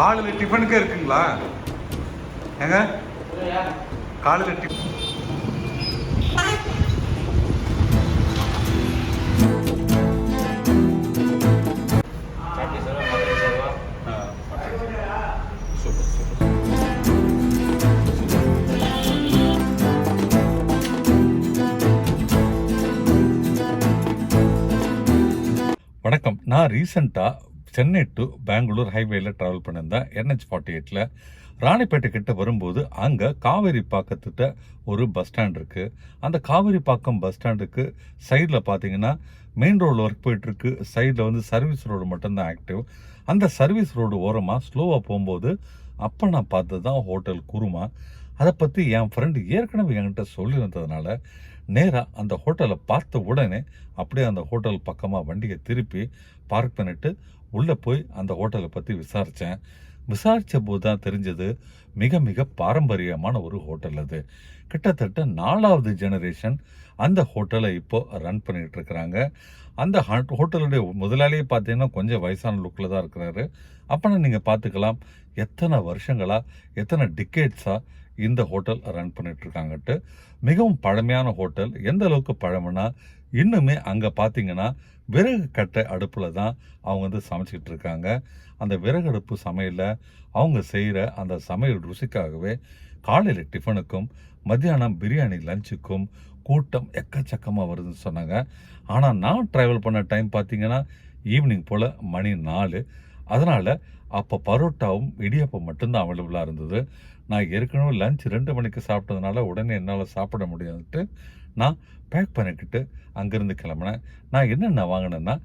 காலையில் டிஃபனுக்கே இருக்குங்களா? ஏங்க? காலையில் டிஃபன் வணக்கம். நான் ரீசண்டாக சென்னை டு பெங்களூர் ஹைவேல ட்ராவல் பண்ணியிருந்தேன் என்ஹெச் ஃபார்ட்டி எயிட்டில் ராணிப்பேட்டை கிட்ட வரும்போது அங்கே காவேரி பாக்கத்திட்ட ஒரு பஸ் ஸ்டாண்ட் இருக்குது அந்த காவேரி பாக்கம் பஸ் ஸ்டாண்டுக்கு சைடில் பார்த்தீங்கன்னா மெயின் ரோடு ஒர்க் போயிட்டுருக்கு. சைடில் வந்து சர்வீஸ் ரோடு மட்டும்தான் ஆக்டிவ் அந்த சர்வீஸ் ரோடு ஓரமாக ஸ்லோவாக போகும்போது அப்போ நான் பார்த்தது தான் ஹோட்டல் குருமா. அதை பற்றி என் ஃப்ரெண்டு ஏற்கனவே என்கிட்ட சொல்லியிருந்ததுனால நேராக அந்த ஹோட்டலை பார்த்த உடனே அப்படியே அந்த ஹோட்டல் பக்கமாக வண்டியை திருப்பி பார்க் பண்ணிவிட்டு உள்ளே போய் அந்த ஹோட்டலை பற்றி விசாரித்தேன் விசாரித்த போது தான் தெரிஞ்சது மிக மிக பாரம்பரியமான ஒரு ஹோட்டல் அது. கிட்டத்தட்ட நாலாவது ஜெனரேஷன் அந்த ஹோட்டலை இப்போது ரன் பண்ணிட்டு இருக்கிறாங்க. அந்த ஹோட்டலுடைய முதலாளியே பார்த்தீங்கன்னா கொஞ்சம் வயசான லுக்கில் தான் இருக்கிறாரு. அப்போனா நீங்கள் பார்த்துக்கலாம் எத்தனை வருஷங்களாக எத்தனை டிக்கேட்ஸாக இந்த ஹோட்டல் ரன் பண்ணிகிட்ருக்காங்கட்டு மிகவும் பழமையான ஹோட்டல். எந்த அளவுக்கு பழமைனா இன்னுமே அங்கே பார்த்தீங்கன்னா விறகு கட்டை அடுப்பில் தான் அவங்க வந்து சமைச்சிக்கிட்டு இருக்காங்க. அந்த விறகு அடுப்பு சமையலில் அவங்க செய்கிற அந்த சமையல் ருசிக்காகவே காலையில் டிஃபனுக்கும் மத்தியானம் பிரியாணி லஞ்சுக்கும் கூட்டம் எக்கச்சக்கமாக வருதுன்னு சொன்னாங்க. ஆனால் நான் ட்ராவல் பண்ண டைம் பார்த்தீங்கன்னா ஈவினிங் போல் மணி நாலு. அதனால் அப்போ பரோட்டாவும் இடியப்பம் மட்டும்தான் அவைலபிளாக இருந்தது. நான் ஏற்கனவே லஞ்ச் ரெண்டு மணிக்கு சாப்பிட்டதுனால உடனே என்னால் சாப்பிட முடியாதுன்ட்டு நான் பேக் பண்ணிக்கிட்டு அங்கேருந்து கிளம்புனேன். நான் என்னென்ன வாங்கினேன்னா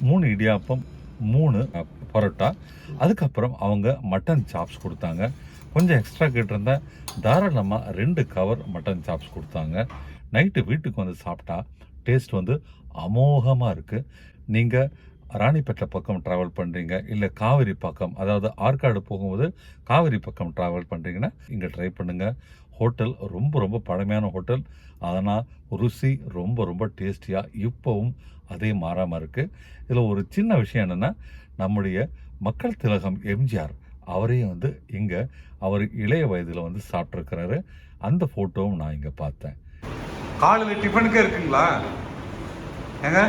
மூணு இடியாப்பம் மூணு பரோட்டா. அதுக்கப்புறம் அவங்க மட்டன் சாப்ஸ் கொடுத்தாங்க. கொஞ்சம் எக்ஸ்ட்ரா கேட்டிருந்தேன். தாராளமாக ரெண்டு கவர் மட்டன் சாப்ஸ் கொடுத்தாங்க. நைட்டு வீட்டுக்கு வந்து சாப்பிட்டா டேஸ்ட் வந்து அமோகமாக இருக்குது நீங்கள் ராணிப்பேட்டை பக்கம் ட்ராவல் பண்ணுறீங்க இல்லை காவிரி பக்கம் அதாவது ஆற்காடு போகும்போது காவிரி பக்கம் ட்ராவல் பண்ணுறீங்கன்னா இங்கே ட்ரை பண்ணுங்கள் ஹோட்டல் ரொம்ப ரொம்ப பழமையான ஹோட்டல் அதனால் ருசி ரொம்ப ரொம்ப டேஸ்டியாக இப்போவும் அதே மாறாமல் இருக்குது இதில் ஒரு சின்ன விஷயம் என்னென்னா நம்முடைய மக்கள் திலகம் எம்ஜிஆர் அவரையும் வந்து இங்கே அவர் இளைய வயதில் வந்து சாப்பிட்ருக்கிறாரு. அந்த ஃபோட்டோவும் நான் இங்கே பார்த்தேன். காலையில் டிஃபனுக்கே இருக்குங்களா? ஏங்க?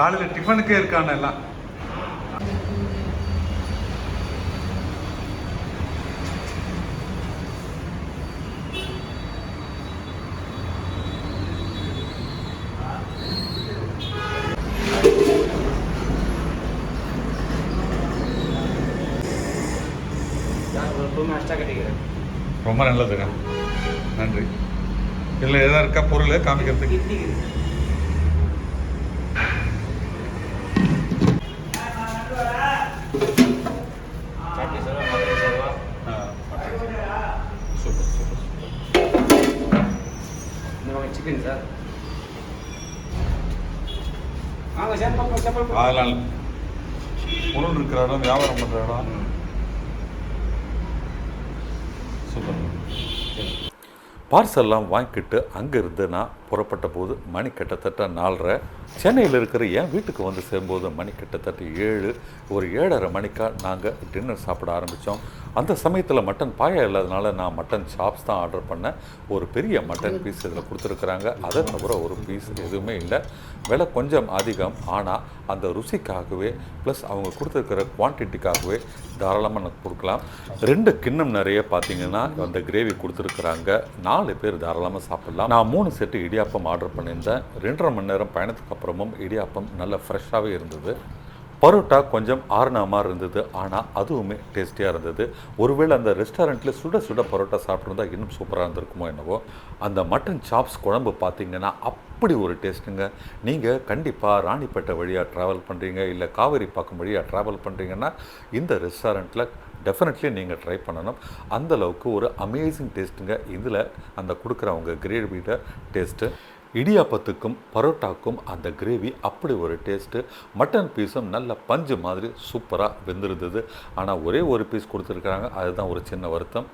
காலையில் டிஃபனுக்கே இருக்கான எல்லாம். ரொம்ப நல்லதுங்க. நன்றி. இதில் எதாவது இருக்கா பொருள் காமிக்கிறதுக்கு? Chicken sir. வாங்க சார் பாப்பா சாப்பாடு அதனால் பொருள் இருக்கிற இடம் வியாபாரம் பண்ணுற இடம். சூப்பர். பார்சல்லாம் வாங்கிக்கிட்டு அங்கேருந்து நான் புறப்பட்ட போது மணி கிட்டத்தட்ட நாலரை. சென்னையில் இருக்கிற என் வீட்டுக்கு வந்து சேரும்போது மணி கிட்டத்தட்ட ஏழு. ஒரு ஏழரை மணிக்கா நாங்கள் டின்னர் சாப்பிட ஆரம்பித்தோம் அந்த சமயத்தில் மட்டன் பாயா இல்லாதனால நான் மட்டன் சாப்ஸ் தான் ஆர்டர் பண்ணேன். ஒரு பெரிய மட்டன் பீஸ் இதில் கொடுத்துருக்குறாங்க. அதை தவிர ஒரு பீஸ் எதுவுமே இல்லை. விலை கொஞ்சம் அதிகம். ஆனால் அந்த ருசிக்காகவே ப்ளஸ் அவங்க கொடுத்துருக்கிற குவான்டிட்டிக்காகவே தாராளமாக எனக்கு கொடுக்கலாம். ரெண்டு கிண்ணம் நிறைய பார்த்தீங்கன்னா அந்த கிரேவி கொடுத்துருக்குறாங்க. நாலு பேர் தாராளமாக சாப்பிட்லாம். நான் மூணு செட்டு இடியாப்பம் ஆர்டர் பண்ணியிருந்தேன். ரெண்டரை மணி நேரம் பயணத்துக்கு அப்புறமும் இடியாப்பம் நல்ல ஃப்ரெஷ்ஷாகவே இருந்தது. பரோட்டா கொஞ்சம் ஆறுன மாதிரி இருந்தது. ஆனால் அதுவுமே டேஸ்டியாக இருந்தது. ஒருவேளை அந்த ரெஸ்டாரண்ட்டில் சுட சுட பரோட்டா சாப்பிட்ருந்தா இன்னும் சூப்பராக இருந்திருக்குமோ என்னவோ. அந்த மட்டன் சாப்ஸ் குழம்பு பார்த்தீங்கன்னா அப்படி ஒரு டேஸ்ட்டுங்க நீங்கள் கண்டிப்பாக ராணிப்பேட்டை வழியாக ட்ராவல் பண்ணுறீங்க இல்லை காவேரி பாக்கம் வழியாக ட்ராவல் பண்ணுறீங்கன்னா இந்த ரெஸ்டாரண்ட்டில் டெஃபினெட்லி நீங்கள் ட்ரை பண்ணணும். அந்தளவுக்கு ஒரு அமேசிங் டேஸ்ட்டுங்க இதில் அந்த கொடுக்குறவங்க கிரேவியோட டேஸ்ட்டு இடியாப்பத்துக்கும் பரோட்டாக்கும் அந்த கிரேவி அப்படி ஒரு டேஸ்ட்டு மட்டன் பீஸும் நல்ல பஞ்சு மாதிரி சூப்பராக வெந்திருந்தது. ஆனால் ஒரே ஒரு பீஸ் கொடுத்துருக்குறாங்க. அதுதான் ஒரு சின்ன வருத்தம்.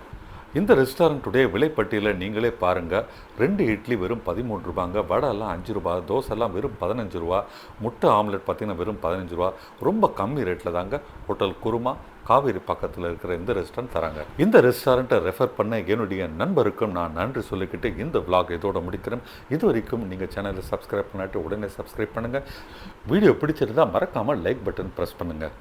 இந்த ரெஸ்டாரண்ட்டுடைய விலைப்பட்டியலை நீங்களே பாருங்கள் ரெண்டு இட்லி வெறும் பதிமூன்று ரூபாங்க. வடைலாம் அஞ்சு ரூபா தோசைலாம் வெறும் பதினஞ்சு ரூபா. முட்டை ஆம்லெட் பார்த்தீங்கன்னா வெறும் பதினஞ்சு ரூபா. ரொம்ப கம்மி ரேட்டில் தாங்க ஹோட்டல் குருமா காவேரி பக்கத்தில் இருக்கிற இந்த ரெஸ்டாரண்ட் தராங்க. இந்த ரெஸ்டாரண்ட்டை ரெஃபர் பண்ண என்னுடைய நண்பருக்கும் நான் நன்றி சொல்லிக்கிட்டு இந்த vlog இதோட முடிக்கிறேன். இது வரைக்கும் நீங்கள் சேனலை சப்ஸ்கிரைப் பண்ணாட்டி உடனே சப்ஸ்கிரைப் பண்ணுங்கள் வீடியோ பிடிச்சிருந்தா மறக்காமல் லைக் பட்டன் ப்ரெஸ் பண்ணுங்கள்